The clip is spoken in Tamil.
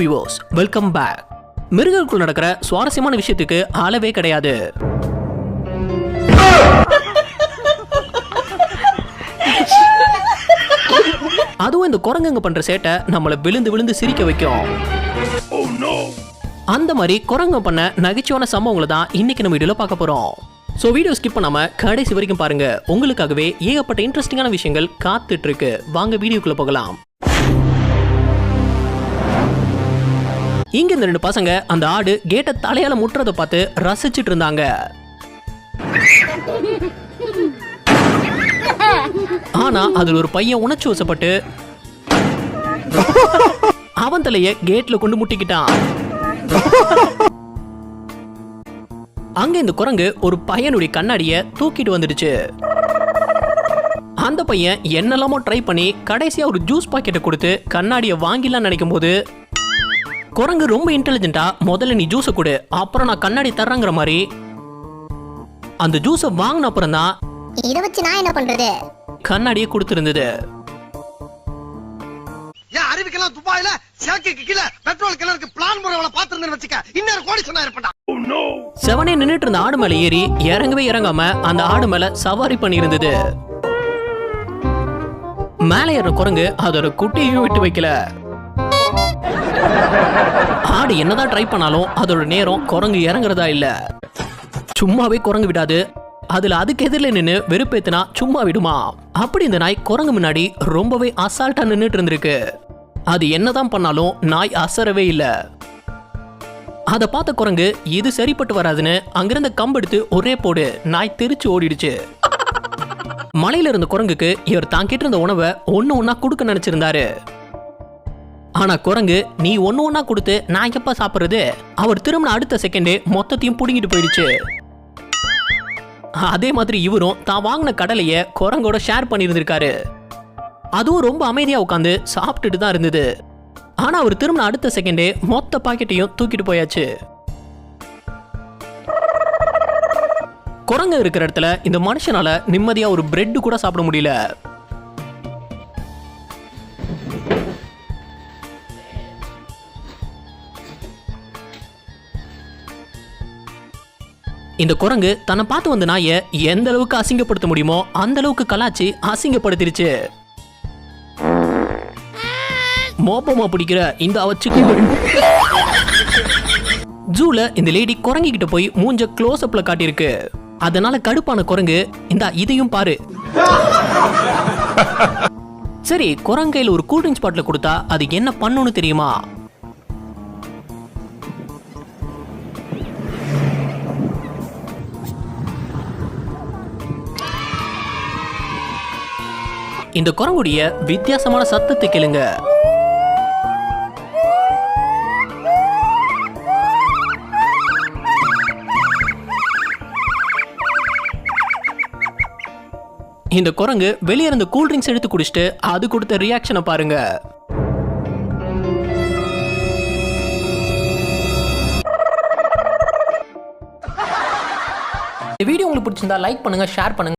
வியூவர்ஸ் வெல்கம் பேக் மிருகங்களுக்குள் நடக்கிற சுவாரஸ்யமான விஷயத்துக்கு அளவே கிடையாது. அதுவும் இந்த குரங்குங்க பண்ற சேட்டை நம்மள விழுந்து விழுந்து சிரிக்க வைக்கும். அந்த மாதிரி குரங்கு பண்ண நகைச்சுவான சம்பவங்களை தான் இன்னைக்கு நம்ம வீடியோல பார்க்க போறோம். ஸோ வீடியோ ஸ்கிப் பண்ணாம கடைசி வரைக்கும் பாருங்க. உங்களுக்காகவே ஏகப்பட்ட இன்ட்ரெஸ்டிங்கான விஷயங்கள் காத்துட்டு இருக்கு. வாங்க வீடியோக்குள்ள போகலாம். இங்க இருந்த ரெண்டு பசங்க அந்த ஆடு கேட்டை தலையால முட்டுறதை பார்த்து ரசிச்சிட்டு இருந்தாங்க ஆனா அதுல ஒரு பையன் உணர்ச்சி வசப்பட்டு அவன் தலைய கேட்ல கொண்டு முட்டிக்கிட்டான். அங்க இந்த குரங்கு ஒரு பையனுடைய கண்ணாடிய தூக்கிட்டு வந்துடுச்சு. அந்த பையன் என்னெல்லாமோ ட்ரை பண்ணி கடைசியா ஒரு ஜூஸ் பாக்கெட்டை கொடுத்து கண்ணாடியை வாங்கிடலாம் நினைக்கும் போது குரங்கு ரொம்ப இன்டெலிஜென்ட்டா முதல்ல நீ ஜூஸை கொடு அப்புறம் நான் கண்ணாடி தர்றேங்கிற மாதிரி. அந்த ஜூஸை வாங்கின அப்புறம் தான் இதை வச்சு நான் என்ன பண்றது? கண்ணாடியை கொடுத்துருந்தது. ஏன் அறிவிக்கலாம் துபாயில சேக்கைக்கு கீழே பெட்ரோல் கிணறுக்கு பிளான் முறைகளை பாத்துருந்தேன்னு வச்சுக்க இன்னொரு கோடி சொன்னா இருப்பா செவனே நின்னுட்டு இருந்த ஆடு மேல ஏறி இறங்கவே இறங்காம அந்த ஆடு மேல சவாரி பண்ணியிருந்தது. மேலே ஏற குரங்கு அதோட குட்டியையும் விட்டு வைக்கல. ஆடு என்னதான் ட்ரை பண்ணாலும் அதோட நேரம் குரங்கு இறங்குறதா இல்ல. சும்மாவே குரங்கு விடாது. அதுல அதுக்கு எதிரில் நின்னு வெறுப்பேத்துனா சும்மா விடுமா? அப்படி இந்த நாய் குரங்கு முன்னாடி ரொம்பவே அசால்ட்டா நின்னுட்டு இருந்திருக்கு. அது என்னதான் பண்ணாலும் நாய் அசரவே இல்லை. அதை பார்த்த குரங்கு இது சரிப்பட்டு வராதுன்னு அங்கிருந்த கம்பெடுத்து ஒரே போடு நாய் தெரிச்சு ஓடிடுச்சு. மலையில இருந்த குரங்குக்கு இவர் தான் கிட்ட இருந்த உணவை ஒண்ணு ஒண்ணா கொடுக்க நினைச்சிருந்தாரு. ஆனா குரங்கு நீ ஒன்று ஒண்ணா கொடுத்து நான் எப்ப சாப்பிடுறது? அவர் திரும்பின அடுத்த செகண்டே மொத்தத்தையும் புடுங்கிட்டு போயிடுச்சு. அதே மாதிரி இவரும் தான் வாங்கின கடலைய குரங்கோட ஷேர் பண்ணியிருந்திருக்காரு. அதுவும் ரொம்ப அமைதியாக உட்காந்து சாப்பிட்டுட்டு தான் இருந்தது. ஆனால் அவர் திரும்பின அடுத்த செகண்டே மொத்த பாக்கெட்டையும் தூக்கிட்டு போயாச்சு. குரங்கு இருக்கிற இடத்துல இந்த மனுஷனால நிம்மதியாக ஒரு பிரெட்டு கூட சாப்பிட முடியல. இந்த குரங்கு தன்னை பார்த்து வந்த நாயை எந்த அளவுக்கு அசிங்கப்படுத்த முடியுமோ அந்த அளவுக்கு கலாச்சி அசிங்கப்படுத்திருச்சு. மோப்பமா பிடிக்கிற இந்த அவச்சுக்கு. ஜூல இந்த லேடி குரங்கிக்கிட்ட போய் மூஞ்ச க்ளோஸ் அப்ல காட்டியிருக்கு. அதனால கடுப்பான குரங்கு இந்த இதையும் பாரு. சரி குரங்கையில் ஒரு கூல் ட்ரிங்க்ஸ் பாட்டில் கொடுத்தா அது என்ன பண்ணுன்னு தெரியுமா? இந்த குரங்குடைய வித்தியாசமான சத்தத்தை கேளுங்க. இந்த குரங்கு வெளியே இருந்து கூல் ட்ரிங்க்ஸ் எடுத்து குடிச்சிட்டு அது கொடுத்த ரியாக்ஷனை பாருங்க. இந்த வீடியோ உங்களுக்கு பிடிச்சிருந்தா லைக் பண்ணுங்க ஷேர் பண்ணுங்க.